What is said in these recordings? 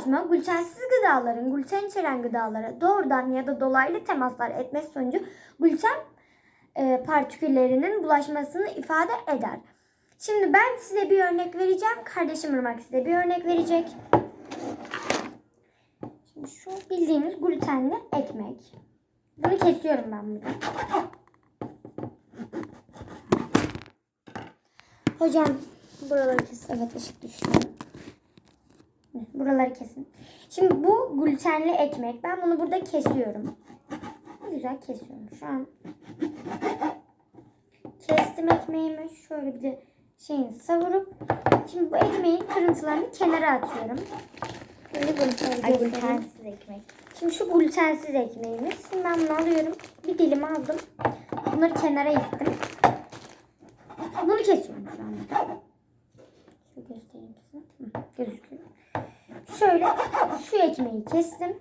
bulaşma glutensiz gıdaların gluten içeren gıdalara doğrudan ya da dolaylı temaslar etmesi sonucu gluten e, partiküllerinin bulaşmasını ifade eder. Şimdi ben size bir örnek vereceğim. Kardeşim Irmak size bir örnek verecek. Şimdi şu bildiğimiz glutenli ekmek. Bunu kesiyorum ben burada. Hocam buraları kes. Evet ışık düştü. Buraları kesin. Şimdi bu glutenli ekmek. Ben bunu burada kesiyorum. Güzel kesiyorum. Şu an kestim ekmeğimi. Şöyle bir de şeyini savurup şimdi bu ekmeğin kırıntılarını kenara atıyorum. Böyle Ay glutensiz ekmek. Şimdi şu glutensiz ekmeğimiz. Şimdi ben bunu alıyorum. Bir dilim aldım. Bunları kenara ittim. Bunu kesiyorum şu anda. Şöyle göstereyim size. Gözüküyor. Şöyle şu ekmeği kestim.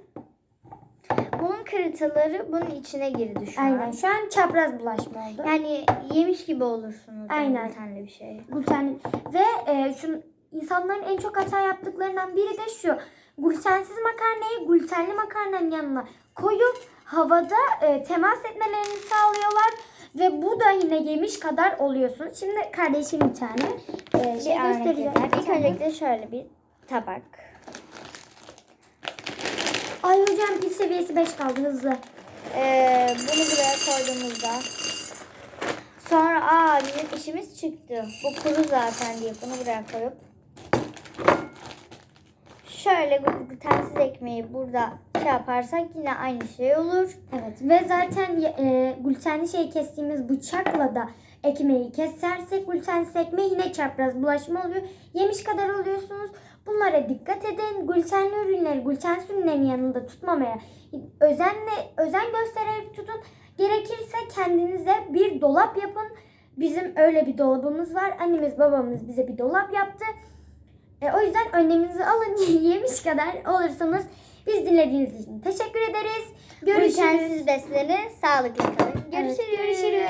Bunun kırıntıları bunun içine girdi şu Aynen. an. Şu an çapraz bulaşma oldu. Yani yemiş gibi olursunuz. Aynen. Glutenli bir şey. gluten ve e, şu insanların en çok hata yaptıklarından biri de şu. Glutensiz makarnayı glutenli makarnanın yanına koyup havada e, temas etmelerini sağlıyorlar ve bu da yine yemiş kadar oluyorsunuz. Şimdi kardeşim bir tane e, şey örnek göstereceğim. İlk öncelikle şöyle bir tabak. Ay hocam pil seviyesi 5 kaldı hızlı. Ee, bunu buraya koyduğumuzda sonra aa bizim işimiz çıktı. Bu kuru zaten diye bunu buraya koyup şöyle glutensiz ekmeği burada şey yaparsak yine aynı şey olur. Evet ve zaten e, glutenli şey kestiğimiz bıçakla da ekmeği kesersek glutensiz ekmeği yine çapraz bulaşma oluyor. Yemiş kadar oluyorsunuz. Bunlara dikkat edin. Glutenli ürünleri, glutensiz ürünlerin yanında tutmamaya özenle özen göstererek tutun. Gerekirse kendinize bir dolap yapın. Bizim öyle bir dolabımız var. Annemiz babamız bize bir dolap yaptı. E, o yüzden önleminizi alın. Yemiş kadar olursanız biz dinlediğiniz için teşekkür ederiz. Görüşürüz. Glutensiz beslenin, sağlıklı kalın. Evet, Görüşürüz. görüşürüz.